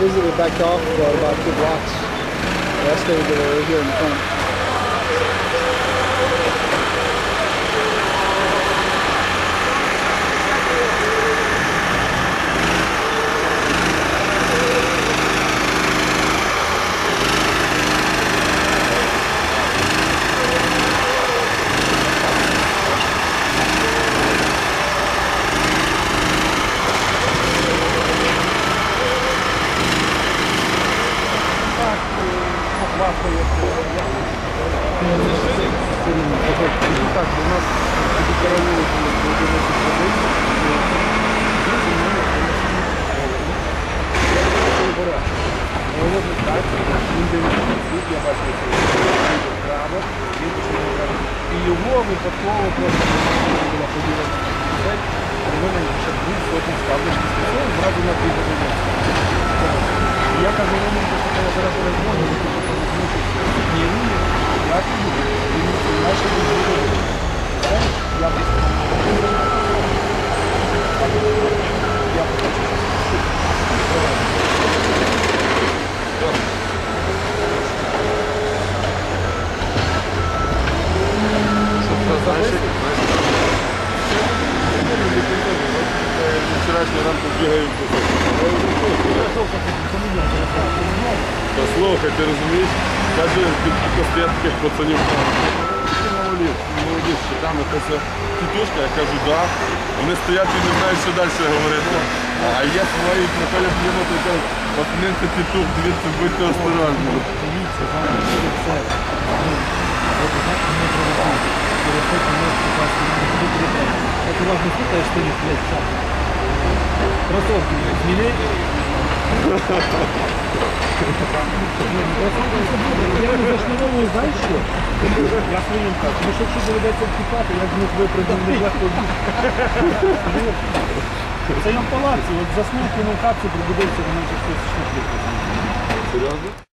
visited, backed off about, about two blocks. Yesterday they were right here in the front. Так, у нас караулы І його випадково просто була поділа і в мене ще був сотні таблички з цього зразу на дві години. Я кажу, ну, ну, просто коли зараз перезвоню, ні, ні, я піду, і наші люди. Я просто я Вчорашнього ранку бігають. Послухай, ти розумієш? Каже, кілька стоять таких пацанів. Ти молодець, молодець, що там якась тітушка, я кажу, да. Вони стоять і не знають, що далі говорити. А є свої приходять мимо, то кажуть, пацанинка тітух, дивіться, будьте осторожні. Дивіться, зараз буде все. Ну, от, знаєте, ми провокуємо. Переходьте, ми прекрасно не буде. Як у вас не слухаєш, що їх, блядь, чат. Кроссовки, блядь, зміни. Я не зашнуровую, знаєш що? Я своїм так. Тому що якщо доведеться втікати, я з них випрямив не легко Це я в палаці, от заснув, кинув капці, пробудився, воно вже щось шнуклює. Серйозно?